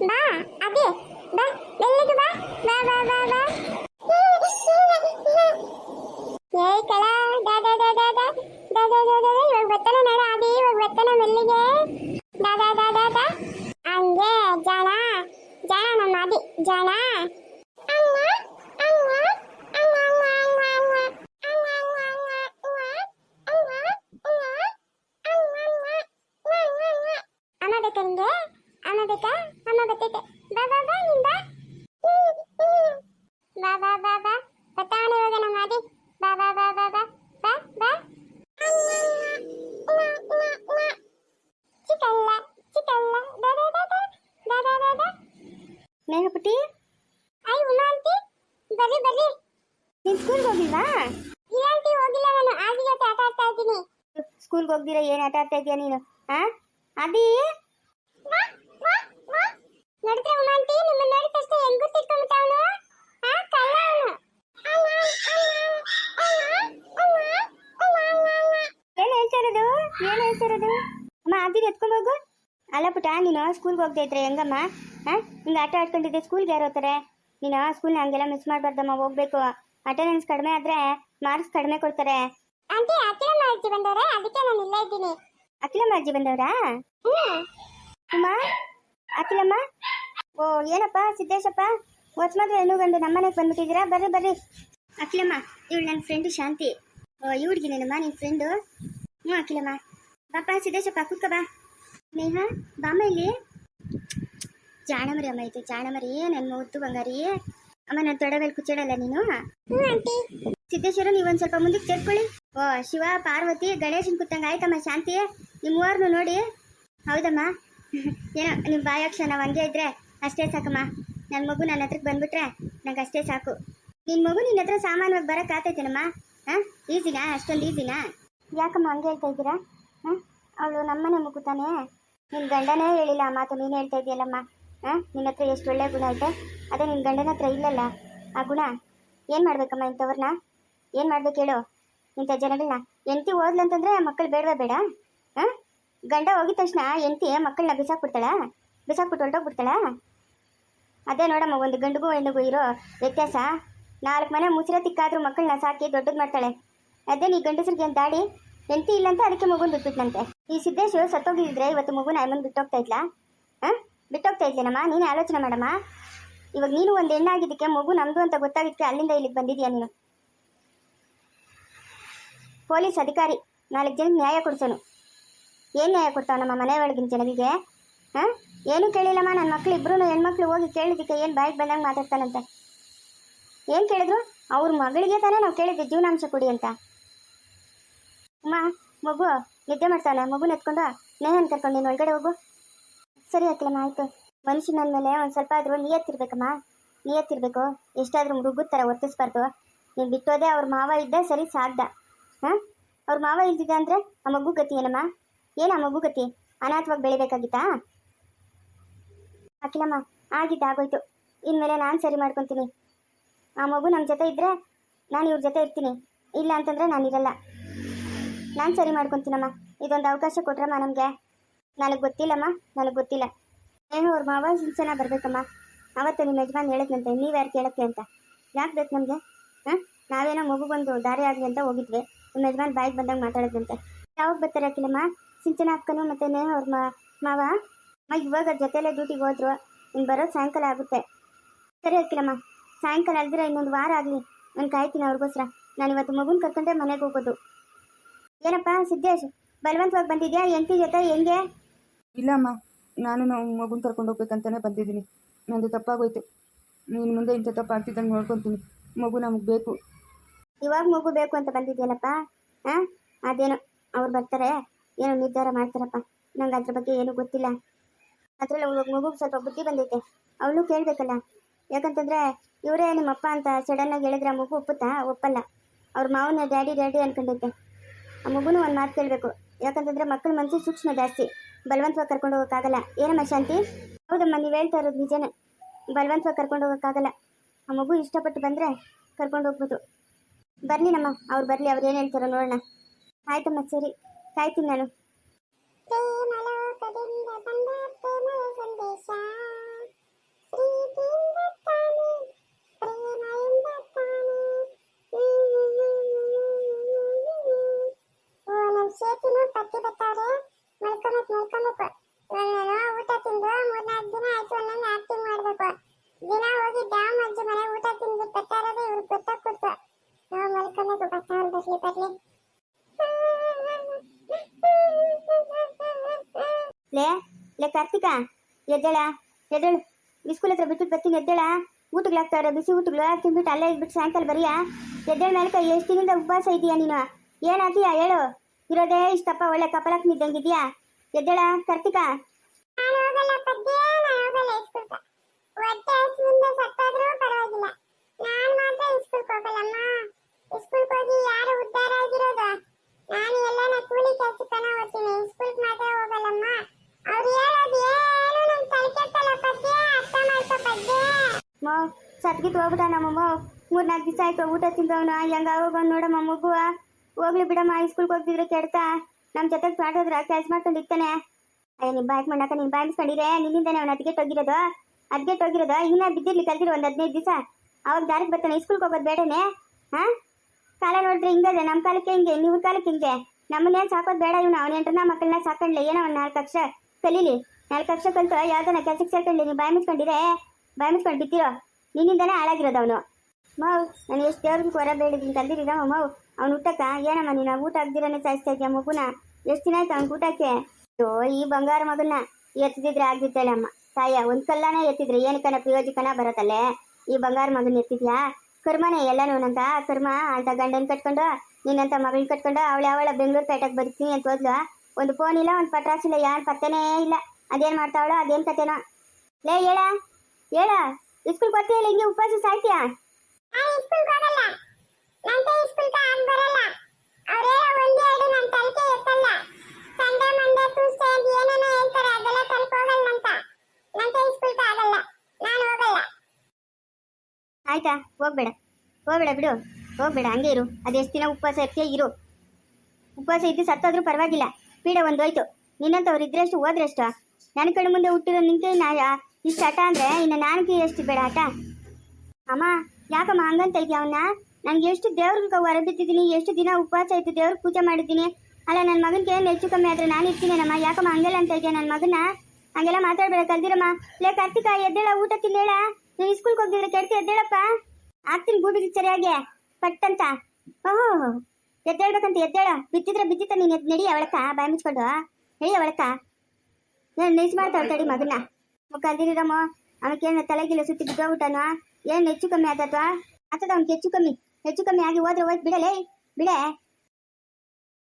ಬಾ ಅದೇ ಬಾ ಬೆಲ್ಲಿಗೆ ಬಾ ಬಾ ಬಾ ಬಾ ಬಾ ಏಯ್ ಕಳ ದಾ ದಾ ದಾ ದಾ ದಾ ದಾ ದಾ ದಾ ದಾ ಇವಾಗ ಬರ್ತಾನೆ ನೋಡ ಅದಿ ಇವಾಗ ಬರ್ತಾನೆ ಮೆಲ್ಲಿಗೆ ದಾ ದಾ ದಾ ದಾ ದಾ ಹಂಗೆ ಜಾಣ ಜಾಣ ನಮ್ಮ ಅದಿ ಜಾಣ ನೇಹ ಪುಟ್ಟಿ ಐ ಉಮಾ ಆಂಟಿ ಬರ್ರಿ ಬರ್ರಿ ನೀನು ಸ್ಕೂಲ್ಗೆ ಹೋಗಿಲ್ವಾ ಇಲ್ಲ ಆಂಟಿ ಹೋಗಿಲ್ಲ ನಾನು ಆಗಿ ಜೊತೆ ಆಟ ಆಡ್ತಾ ಇದ್ದೀನಿ ಸ್ಕೂಲ್ಗೆ ಹೋಗ್ದಿರ ಏನು ಆಟ ಆಡ್ತಾ ಇದೀಯ ನೀನು ಹಾ ಅದಿ ನೋಡಿದ್ರೆ ಉಮಾಂಟಿ ನಿಮ್ಮ ನೋಡಿದ ತಕ್ಷಣ ಹೆಂಗ್ ಗೊತ್ತಿಟ್ಕೊಂಡ್ಬಿಟ್ಟ ಅವನು ಆ ಕಳ್ಳ ಅವನು ಏನು ಹೇಳ್ತಾ ಇರೋದು ಏನು ಹೇಳ್ತಾ ಇರೋದು ಅಮ್ಮ ಅದಿಗೆ ಎತ್ಕೊಂಡು ಹೋಗು ಅಲ್ಲ ಪುಟ್ಟ ನೀನು ಸ್ಕೂಲ್ಗೆ ಹೋಗ್ತಾ ಇದ್ರೆ ಹೆಂಗಮ್ಮ ಹಾ? ಹಿಂಗೆ ಆಟ ಆಡ್ಕೊಂಡಿದ್ದೆ ಸ್ಕೂಲ್ಗೆ ಯಾರು ಹೋಗ್ತಾರೆ? ನೀನು ಸ್ಕೂಲ್ನ ಹಂಗೆಲ್ಲ ಮಿಸ್ ಮಾಡಬಾರ್ದಮ್ಮ ಹೋಗ್ಬೇಕು. ಅಟೆಂಡೆನ್ಸ್ ಕಡಿಮೆ ಆದರೆ ಮಾರ್ಕ್ಸ್ ಕಡಿಮೆ ಕೊಡ್ತಾರೆ. ಆಂಟಿ ಅತ್ತಿರ ಮಾಡ್ತಿ ಬಂದವ್ರೆ? ಅದಕ್ಕೆ ನಾನು ಇಲ್ಲೇ ಇದ್ದೀನಿ. ಅಖಿಲಮ್ಮ ಅಜ್ಜಿ ಬಂದವರಾ? ಅಮ್ಮ ಅಖಿಲಮ್ಮ? ಓ ಏನಪ್ಪ ಸಿದ್ದೇಶಪ್ಪ? ಹೊಸ ಏನು ಗಂಡು ನಮ್ಮನೆಗೆ ಬಂದ್ಬಿಟ್ಟಿದ್ದೀರಾ? ಬರ್ರಿ ಬರ್ರಿ. ಅಖಿಲಮ್ಮ ಇವಳು ನನ್ನ ಫ್ರೆಂಡು ಶಾಂತಿ. ಓ ಇವ್ಳಿಗಿನೇನಮ್ಮ ನಿನ್ನ ಫ್ರೆಂಡು ಹ್ಞೂ ಅಖಿಲಮ್ಮ. ಪಾಪ ಸಿದ್ದೇಶಪ್ಪ ಕುತ್ಕ ಬಾ. ನೇಹ ಬಾಮ ಇಲ್ಲಿ. ಜಾಣಮರಿ ಅಮ್ಮ ಐತೆ ಜಾಣಮರಿ ನನ್ನ ಮುದ್ದು ಬಂಗಾರಿ. ಅಮ್ಮ ನನ್ನ ತೊಡೆ ಮೇಲೆ ಕುಚ್ಚಿಡಲ್ಲ ನೀನು ಸಿದ್ದೇಶ್ವರ ಸಿದ್ದೇಶ್ವರ ನೀವೊಂದು ಸ್ವಲ್ಪ ಮುಂದಕ್ಕೆ ಸೇರ್ಕೊಳ್ಳಿ. ಓ ಶಿವ ಪಾರ್ವತಿ ಗಣೇಶನ್ ಕೂತಂಗೆ ಆಯ್ತಮ್ಮ ಶಾಂತಿ. ನಿಮ್ಮ ನೋಡಿ. ಹೌದಮ್ಮ. ಏನೋ ನಿಮ್ಮ ಬಾಯಾಕ್ಷ ನಾವು ಹಂಗೆ ಇದ್ರೆ ಅಷ್ಟೇ ಸಾಕಮ್ಮ. ನನ್ನ ಮಗು ನನ್ನ ಹತ್ರಕ್ಕೆ ಬಂದ್ಬಿಟ್ರೆ ನಂಗೆ ಅಷ್ಟೇ ಸಾಕು. ನಿನ್ನ ಮಗು ನಿನ್ನ ಹತ್ರ ಸಾಮಾನ್ಯವಾಗಿ ಬರಕ್ಕೆ ಆತೈತೇನಮ್ಮ? ಹಾಂ ಈಸಿನಾ? ಅಷ್ಟೊಂದು ಈಸಿನಾ? ಯಾಕಮ್ಮ ಹಂಗೆ ಹೇಳ್ತಾ ಇದ್ದೀರಾ? ಹಾಂ ಅವಳು ನಮ್ಮನೆ ಮಗು ತಾನೇ ನಿನ್ನ ಗಂಡನೇ ಹೇಳಿಲ್ಲ ಆ ಮಾತು ನೀನು ಹೇಳ್ತಾ ಇದೆಯಲ್ಲಮ್ಮ. ನಿನ್ನ ಹತ್ರ ಎಷ್ಟು ಒಳ್ಳೆ ಗುಣ ಐತೆ ಅದೇ ನಿನ್ನ ಗಂಡನ ಹತ್ರ ಇಲ್ಲಲ್ಲ. ಆ ಗುಣ, ಏನು ಮಾಡ್ಬೇಕಮ್ಮ ಇಂಥವ್ರನ್ನ? ಏನು ಮಾಡ್ಬೇಕು ಹೇಳು ಇಂಥ ಜನಗಳನ್ನ ಎಂತಿ ಓದ್ಲಂತಂದ್ರೆ ಮಕ್ಕಳು ಬೇಡವೇ ಬೇಡ. ಹಾಂ ಗಂಡ ಹೋಗಿದ ತಕ್ಷಣ ಎಂತಿ ಮಕ್ಕಳನ್ನ ಬಿಸಾಕ್ಬಿಡ್ತಾಳ? ಬಿಸಾಕ್ಬಿಟ್ಟು ಹೊರಟೋಗ್ಬಿಡ್ತಾಳ? ಅದೇ ನೋಡಮ್ಮ, ಒಂದು ಗಂಡುಗೂ ಹೆಣ್ಣಿಗೂ ಇರೋ ವ್ಯತ್ಯಾಸ. ನಾಲ್ಕು ಮನೆ ಮುಸಿರ ತಿಕ್ಕಾದ್ರೂ ಮಕ್ಕಳನ್ನ ಸಾಕಿ ದೊಡ್ಡದು ಮಾಡ್ತಾಳೆ. ಅದೇ ನೀ ಗಂಡಸರಿಗೆ ಅಂತ ದಾಡಿ? ಎಂತಿ ಇಲ್ಲ ಅಂತ ಅದಕ್ಕೆ ಮಗುನ್ ಬಿಟ್ಬಿಟ್ನಂತೆ. ಈ ಸಿದ್ದೇಶು ಸತ್ತೋಗಿದ್ರೆ ಇವತ್ತು ಮಗುನ ಅಮ್ಮನ್ ಬಿಟ್ಟೋಗ್ತಾ ಇದ್ಲಾ? ಹಾಂ ಬಿಟ್ಟೋಗ್ತಾ ಇದ್ದೇನಮ್ಮ? ನೀನೇ ಆಲೋಚನೆ ಮಾಡಮ್ಮ. ಇವಾಗ ನೀನು ಒಂದು ಹೆಣ್ಣಾಗಿದ್ದಕ್ಕೆ ಮಗು ನಮ್ದು ಅಂತ ಗೊತ್ತಾಗಿದ್ದಕ್ಕೆ ಅಲ್ಲಿಂದ ಇಲ್ಲಿಗೆ ಬಂದಿದ್ಯಾ ನೀನು? ಪೊಲೀಸ್ ಅಧಿಕಾರಿ ನಾಲ್ಕು ಜನ ನ್ಯಾಯ ಕೊಡ್ಸೋನು. ಏನು ನ್ಯಾಯ ಕೊಡ್ತಾವ ನಮ್ಮ ಮನೆ ಒಳಗಿನ ಜನರಿಗೆ? ಹಾಂ? ಏನು ಕೇಳಿಲ್ಲಮ್ಮ ನನ್ನ ಮಕ್ಳು ಇಬ್ಬರೂ ಹೆಣ್ಮಕ್ಳು ಹೋಗಿ ಕೇಳಿದ್ದಕ್ಕೆ ಏನು ಬಾಯಿಗೆ ಬಂದಂಗೆ ಮಾತಾಡ್ತಾನಂತೆ. ಏನು ಕೇಳಿದ್ರು? ಅವ್ರ ಮಗಳಿಗೆ ತಾನೇ ನಾವು ಕೇಳಿದ್ದೆ ಜೀವನಾಂಶ ಕೊಡಿ ಅಂತ. ಅಮ್ಮ, ಮಗು ನಿದ್ದೆ ಮಾಡ್ತಾನೆ ಮಗು ಎತ್ಕೊಂಡು ನೇಹನ್ ಕರ್ಕೊಂಡು ನೀನು ಒಳಗಡೆ ಹೋಗು. ಸರಿ ಹಾಕಿಲ್ಲಮ್ಮ ಆಯಿತು. ಮನುಷ್ಯನ ಮೇಲೆ ಒಂದು ಸ್ವಲ್ಪ ಆದರೂ ನಿಯತ್ತಿರ್ಬೇಕಮ್ಮ. ನಿಯತ್ತಿರ್ಬೇಕು. ಎಷ್ಟಾದರೂ ಮೃಗದ ಥರ ವರ್ತಿಸ್ಬಾರ್ದು. ನೀನು ಬಿಟ್ಟೋದೆ ಅವ್ರ ಮಾವ ಇದ್ದ ಸರಿ ಸಾಧ್ಯ ಹಾಂ? ಅವ್ರ ಮಾವ ಇಲ್ದಿದ್ದ ಅಂದರೆ ಆ ಮಗು ಗತಿ ಏನಮ್ಮ? ಏನು ಆ ಮಗು ಗತಿ? ಅನಾಥವಾಗಿ ಬೆಳಿಬೇಕಾಗಿತ್ತಾ? ಅಖಿಲಮ್ಮ, ಆಗಿದ್ದು, ಆಗೋಯ್ತು. ಇನ್ಮೇಲೆ ನಾನು ಸರಿ ಮಾಡ್ಕೊತೀನಿ. ಆ ಮಗು ನಮ್ಮ ಜೊತೆ ಇದ್ದರೆ ನಾನು ಇವ್ರ ಜೊತೆ ಇರ್ತೀನಿ. ಇಲ್ಲ ಅಂತಂದರೆ ನಾನು ಇರಲ್ಲ. ನಾನು ಸರಿ ಮಾಡ್ಕೊತೀನಮ್ಮ. ಇದೊಂದು ಅವಕಾಶ ಕೊಟ್ರಮ್ಮ ನಮಗೆ. ನನಗೆ ಗೊತ್ತಿಲ್ಲಮ್ಮ, ನನಗೆ ಗೊತ್ತಿಲ್ಲ. ಏನು ಅವ್ರ ಮಾವ ಸಿಂಚನ ಬರಬೇಕಮ್ಮ. ಅವತ್ತು ನಿಮ್ಮ ಯಜಮಾನ್ ಹೇಳಕ್ಕಂತೆ ನೀವು ಯಾರು ಕೇಳಕ್ಕೆ ಅಂತ. ಯಾಕೆ ಬೇಕು ನಮಗೆ? ಹಾಂ? ನಾವೇನೋ ಮಗು ಬಂದು ದಾರಿ ಆಗಲಿ ಅಂತ ಹೋಗಿದ್ವಿ. ನಿಮ್ಮ ಯಜಮಾನ್ ಬಾಯಿಗೆ ಬಂದಾಗ ಮಾತಾಡೋದಂತೆ ಯಾವಾಗ ಬರ್ತಾರೆ ಅಕ್ಕಿಲಮ್ಮ ಸಿಂಚನ ಅಕ್ಕನು ಮತ್ತೆ ನೇಹ ಅವ್ರ ಮಾವ? ಅಮ್ಮ, ಇವಾಗ ಜೊತೆಲೆ ಡ್ಯೂಟಿಗೆ ಹೋದ್ರು. ಇನ್ನು ಬರೋದು ಸಾಯಂಕಾಲ ಆಗುತ್ತೆ. ಸರಿ ಅಕ್ಕಿಲಮ್ಮ ಸಾಯಂಕಾಲ ಅಲ್ದಿರ ಇನ್ನೊಂದು ವಾರ ಆಗಲಿ. ನಾನು ಕಾಯ್ತೀನಿ ಅವ್ರಿಗೋಸ್ಕರ ನಾನು ಇವತ್ತು ಮಗುನ ಕರ್ಕೊಂಡೆ ಮನೆಗೆ ಹೋಗೋದು. ಏನಪ್ಪ, ಸಿದ್ದೇಶ್, ಬಲವಂತವಾಗಿ ಬಂದಿದ್ಯಾ? ಎಂಟಿ ಜೊತೆ, ಹೆಂಗೆ? ಇಲ್ಲಮ್ಮ ನಾನು ನಾವು ಮಗುನ ಕರ್ಕೊಂಡು ಹೋಗ್ಬೇಕಂತಾನೆ ಬಂದಿದ್ದೀನಿ. ನಂದು ತಪ್ಪಾಗೋಯ್ತು. ನೀನು ಮುಂದೆ ಇಂಥ ತಪ್ಪು ಆಗ್ತಿದ್ದಂಗೆ ನೋಡ್ಕೊತೀನಿ. ಮಗು ನಮಗೆ ಬೇಕು. ಇವಾಗ ಮಗು ಬೇಕು ಅಂತ ಬಂದಿದ್ಯೇನಪ್ಪ ಹಾಂ ಅದೇನೋ, ಅವ್ರು ಬರ್ತಾರೆ. ಏನೋ ನಿರ್ಧಾರ ಮಾಡ್ತಾರಪ್ಪ. ನಂಗೆ ಅದ್ರ ಬಗ್ಗೆ ಏನೂ ಗೊತ್ತಿಲ್ಲ. ಅದರಲ್ಲಿ ಇವಾಗ ಮಗುಗೆ ಸ್ವಲ್ಪ ಬುದ್ಧಿ ಬಂದೈತೆ. ಅವಳು ಕೇಳಬೇಕಲ್ಲ. ಯಾಕಂತಂದ್ರೆ, ಇವರೇ ನಿಮ್ಮಪ್ಪ ಅಂತ ಸಡನ್ನಾಗಿ ಹೇಳಿದ್ರೆ ಆ ಮಗು ಒಪ್ಪುತ್ತಾ? ಒಪ್ಪಲ್ಲ. ಅವ್ರ ಮಾವನ ಡ್ಯಾಡಿ ಡ್ಯಾಡಿ ಅನ್ಕೊಂಡೈತೆ. ಆ ಮಗುನೂ ಒಂದು ಮಾತು ಕೇಳಬೇಕು. ಯಾಕಂತಂದ್ರೆ ಮಕ್ಕಳ ಮನಸ್ಸು ಸೂಕ್ಷ್ಮ ಜಾಸ್ತಿ. ಬಲವಂತವಾಗಿ ಕರ್ಕೊಂಡು ಹೋಗೋಕ್ಕಾಗಲ್ಲ. ಏನಮ್ಮ ಶಾಂತಿ? ಹೌದಮ್ಮ, ನೀವು ಹೇಳ್ತಾ ಇರೋದು ನಿಜನೇ. ಬಲವಂತವಾಗಿ ಕರ್ಕೊಂಡು ಹೋಗೋಕ್ಕಾಗಲ್ಲ. ಆ ಮಗು ಇಷ್ಟಪಟ್ಟು ಬಂದರೆ ಕರ್ಕೊಂಡು ಹೋಗ್ಬೋದು. ಬರಲಿ ನಮ್ಮ, ಅವ್ರು ಬರಲಿ, ಅವ್ರು ಏನು ಹೇಳ್ತಾರೋ ನೋಡೋಣ. ಆಯ್ತಮ್ಮ, ಸರಿ. ಕಾಯ್ತೀನಿ ನಾನು. ಉಳ್ಕೊಬೇಕು ನಾನು ಊಟ ತಿಂದು ಮೂರ್ನಾಲ್ಕು ದಿನ ಆಯ್ತು ಅನ್ನೋದು ಆಕ್ಟಿಂಗ್ ಮಾಡಬೇಕು. ದಿನ ಹೋಗಿ ಡ್ಯಾಮ್ ಅಜ್ಜಿ ಮನೆ ಊಟ ತಿಂದು ಬರ್ತಾ ಇರೋದು ಇವ್ರು ಗೊತ್ತಾಗ ಕೊಡ್ತು ನಾವು ಮಲ್ಕೊಬೇಕು, ಬರ್ತಾ ಬರ್ಲಿ ಬರ್ಲಿ. ಲೇ ಲೇ ಕಾರ್ತಿಕ, ಎದ್ದಳ, ಎದ್ದೇಳು. ಈ ಸ್ಕೂಲ್ ಹತ್ರ ಬಿಟ್ಟು ಬರ್ತೀನಿ, ಎದ್ದೇಳ. ಊಟಗಳಾಗ್ತಾವ್ರೆ ಬಿಸಿ ಊಟಗಳು ತಿಂದ್ಬಿಟ್ಟು ಅಲ್ಲೇ ಇದ್ಬಿಟ್ಟು ಸಾಯಂಕಾಲ ಬರೀಯಾ? ಎದ್ದೇಳ ಮೇಲೆ ಎಷ್ಟು ದಿನದ ಉಪವಾಸ ಇದೀಯಾ ನೀನು? ಏನಾಗಿಯಾ ಹೇಳು. ಇರೋದೇ ಇಷ್ಟಪ್ಪ, ಒಳ್ಳೆ ಕಪಾಲಕ್ಕೆ ನಿದ್ದಂಗಿದ್ಯಾ ಎದ್ದೇಳ ಕಾರ್ತಿಕಾ? ನಾನು ಹೋಗಲ್ಲ ಪದ್ಯ ನಾನು ಹೋಗಲ್ಲ ಇಸ್ಕೂಲ್ಕ ಹೊಟ್ಟೆ ಹಸಿವಿಂದ ಸತ್ತಾದ್ರೂ ಪರವಾಗಿಲ್ಲ. ನಾನು ಮಾತ್ರ ಇಸ್ಕೂಲ್ಕ್ ಹೋಗಲ್ಲಮ್ಮ. ಇಸ್ಕೂಲ್ಕ್ ಹೋಗಿ ಯಾರು ಉದ್ಧಾರ ಆಗಿರೋದು? ನಾನು ಎಲ್ಲನ ಕೂಲಿ ಕೆಲಸಕ್ಕೆನ ಹೋಗ್ತೀನಿ. ಇಸ್ಕೂಲ್ಕ್ ಮಾತ್ರ ಹೋಗಲ್ಲಮ್ಮ. ಅವ್ರು ಹೇಳೋದು ಏನು ನನ್ ತಲೆ ಕೆಟ್ಟಲ್ಲ ಪದ್ಯ? ಅರ್ಥ ಮಾಡ್ಕೋ ಪದ್ಯ. ಮೋ ಸತ್ಗಿತ್ ಹೋಗ್ಬಿಟ್ಟ ನಮ್ಮಮ್ಮ ಮೂರ್ನಾಲ್ಕು ದಿವಸ ಆಯ್ತು ಊಟ ತಿಂದವನು. ಹೆಂಗ ಹೋಗೋನ್ ನೋಡಮ್ಮ ಮಗುವ ಹೋಗ್ಲಿ ಬಿಡಮ್ಮ ಸ್ಕೂಲ್ಗೆ ಹೋಗ್ತಿದ್ರೆ ಕೆಡ್ತಾ. ನಮ್ಮ ಜೊತೆಗೆ ಪಾಠೋದ್ರ ಕ್ಯಾಚ್ ಮಾಡ್ಕೊಂಡು ಇರ್ತಾನೆ. ಅಯ್ಯ ನಿಮ್ಮ ಬಾಯ್ಕ್ ಮಾಡಕ ನೀನು ಬಾಯಿಸ್ಕೊಂಡಿರೆ ನಿನ್ನಿಂದಾನೆ ಅವ್ನು ಅದಕ್ಕೆ ಹೋಗಿರೋದು. ಅದಕ್ಕೆ ಹೋಗಿರೋದು. ಇನ್ನ ಬಿದ್ದಿರ್ಲಿ ಕಲ್ತಿರು ಒಂದು ಹದಿನೈದು ದಿವಸ. ಅವಾಗ ದಾರಿಗೆ ಬರ್ತಾನೆ. ಸ್ಕೂಲ್ಗೆ ಹೋಗೋದು ಬೇಡನೆ. ಹಾ? ಕಾಲ ನೋಡಿದ್ರೆ ಹಿಂಗದೆ ನಮ್ಮ ಕಾಲಕ್ಕೆ ಹಿಂಗೆ ನೀವು ಕಾಲಕ್ಕೆ ಹಿಂಗೆ. ನಮ್ಮನ್ನೇನು ಸಾಕೋದು ಬೇಡ ಇವನು. ಅವನ ಎಂಟ್ರನ್ನ ಮಕ್ಕಳನ್ನ ಸಾಕೊಂಡ್ಲಿ. ಏನೋ ಒಂದು ನಾಲ್ಕು ಲಕ್ಷ ಕಲೀಲಿ. ನಾಲ್ಕು ಲಕ್ಷ ಕಲ್ತು ಯಾವ್ದನ ಕೆಲ್ಸಕ್ಕೆ ಸೇರ್ಕೊಂಡ್ಲಿ. ನೀವು ಬಾಯಿ ಮುಚ್ಕೊಂಡಿರೆ. ಬಾಯಿ ಬಿತ್ತಿರೋ ನಿನ್ನಿಂದಾನೇ ಹಾಳಾಗಿರೋದು ಅವನು. ಮಾವು ನಾನು ಎಷ್ಟು ದೇವ್ರಿಗೆ ಹೊರ ಬೇಡಿದ್ದೀನಿ. ಕಲ್ದಿರಿದ ಮಾವು ಅವ್ನು ಊಟಕ್ಕ ಏನಮ್ಮ ನೀನು ಊಟ ಆಗ್ದಿರನೇ ಸಾಯಿಸ್ತಾ ಇದೆಯಾ ಮಗುನ? ಎಷ್ಟು ದಿನ ಆಯ್ತು ಅವ್ನ ಊಟಕ್ಕೆ? ಓ ಈ ಬಂಗಾರ ಮಗನ್ನ ಎತ್ತಿದ್ರೆ ಆಗ್ದಿತ್ತೇಳೆ ಅಮ್ಮ. ತಾಯ, ಒಂದ್ ಕಲ್ಲಾನ ಎತ್ತಿದ್ರೆ ಏನಕ್ಕನ ಪ್ರಯೋಜಕನ ಬರತ್ತಲ್ಲೇ? ಈ ಬಂಗಾರ ಮಗನ ಎತ್ತಿದ್ಯಾ? ಕರ್ಮನೆ ಎಲ್ಲನೂ ನಂತ? ಕರ್ಮ ಅಂತ ಗಂಡನ್ ಕಟ್ಕೊಂಡು, ನಿನ್ನಂತ ಮಗಳನ್ನ ಕಟ್ಕೊಂಡು ಅವಳ ಅವಳ ಬೆಂಗಳೂರು ಪೇಟೆಗೆ ಬರ್ತೀನಿ ಅಂತ ಹೋದ್ಲು? ಒಂದು ಫೋನ್ ಇಲ್ಲ, ಒಂದು ಪಟ್ರಾಸ್ ಇಲ್ಲ ಯಾರು ಪತ್ತೆನೇ ಇಲ್ಲ. ಅದೇನ್ ಮಾಡ್ತಾವಳೋ, ಅದೇನ್ ಕತೆನೋ. ಲೇ, ಹೇಳ? ಹೇಳ? ಇಸ್ಕೂಲ್ ಬರ್ತೀಯ ಇಲ್ಲ ಹಿಂಗೆ ಉಪವಾಸ ಸಾಯ್ತೀಯಾ? ಆಯ್ತಾ? ಹೋಗ್ಬೇಡ. ಹೋಗ್ಬೇಡ ಬಿಡು. ಹೋಗ್ಬೇಡ. ಹಂಗೆ ಇರು. ಅದೆಷ್ಟು ದಿನ ಉಪವಾಸ ಇರ್ತೀಯ ಇರು. ಉಪವಾಸ ಇದ್ದು ಸತ್ತೋದ್ರೂ ಪರವಾಗಿಲ್ಲ. ಪೀಡೆ ಒಂದು ಹೋಯ್ತು ನಿನ್ನಂತವ್ರು ಇದ್ರೆಷ್ಟು, ಹೋದ್ರೆಷ್ಟು? ನನ್ನ ಕಣ್ಣು ಮುಂದೆ ಹುಟ್ಟಿರೋ ನಿಂಗೆ ನಾ ಇಷ್ಟು ಹಠ ಅಂದ್ರೆ ಇನ್ನು ನನಗೆ ಎಷ್ಟು ಬೇಡ ಹಠ? ಅಮ್ಮ, ಯಾಕಮ್ಮ ಹಂಗಂತ ಅವನ್ನ ನನಗೆ ಎಷ್ಟು ದೇವ್ರಿಗೆ ಹೊರ ಬಿತ್ತಿದ್ದೀನಿ ಎಷ್ಟು ದಿನ ಉಪವಾಸ ಇತ್ತು ದೇವ್ರಿಗೆ ಪೂಜೆ ಮಾಡಿದ್ದೀನಿ. ಅಲ್ಲ ನನ್ನ ಮಗನಿಗೆ ಏನು ಹೆಚ್ಚು ಕಮ್ಮಿ ಆದ್ರೆ ನಾನು ಇರ್ತೀನೇನಮ್ಮ ಯಾಕಮ್ಮ ಹಂಗೆಲ್ಲ ಅಂತ ಇದೆಯಾ ನನ್ನ ಮಗನ ಹಂಗೆಲ್ಲ ಮಾತಾಡ್ಬೇಡ ಕಲ್ದಿರಮ್ಮ ಲೇ, ಕಾರ್ತಿಕ, ಎದ್ದೇಳ, ಊಟ ತಿನ್ನೇಳ ನೀನು ಸ್ಕೂಲ್ಗೆ ಹೋಗಿದ್ರೆ ಕೆಡ್ತಿ, ಎದ್ದೇಳಪ್ಪ. ಆಗ್ತೀನಿ ಗೂಬಿಗೆ ಸರಿಯಾಗಿ. ಪಟ್ಟಂತ. ಓಹೋ ಎದ್ದೇಳ್ಬೇಕಂತ ಎದ್ದೇಳ. ಬಿತ್ತಿದ್ರೆ ಬಿತ್ತಿತ ನೀನು ಎದ್ದು ನಡಿ ಅವಳಕ್ಕ, ಬಾಯಿ ಮುಚ್ಕೊಂಡು. ನಡಿ ಅವಳಕ್ಕ. ನಾನು ನಿಲ್ಸ್ ಮಾಡ್ತಾಳೆ ತಡಿ ಮಗನ ಕಲ್ದಿರಮ್ಮ ಅವನಿಗೇನು ತಲೆಗಿಲ್ಲ ಸುತ್ತಿ ಬಿದ್ದೋಗ್ಬಿಟ್ಟನು? ಏನು ಹೆಚ್ಚು ಕಮ್ಮಿ ಆತತ್ವ ಆತದ ಅವ್ನಿಗೆ ಹೆಚ್ಚು ಕಮ್ಮಿ. ಹೆಚ್ಚು ಕಮ್ಮಿ ಆಗಿ ಹೋದ್ರೆ ಹೋಯ್ತು ಬಿಡಲೇ? ಬಿಡೆ?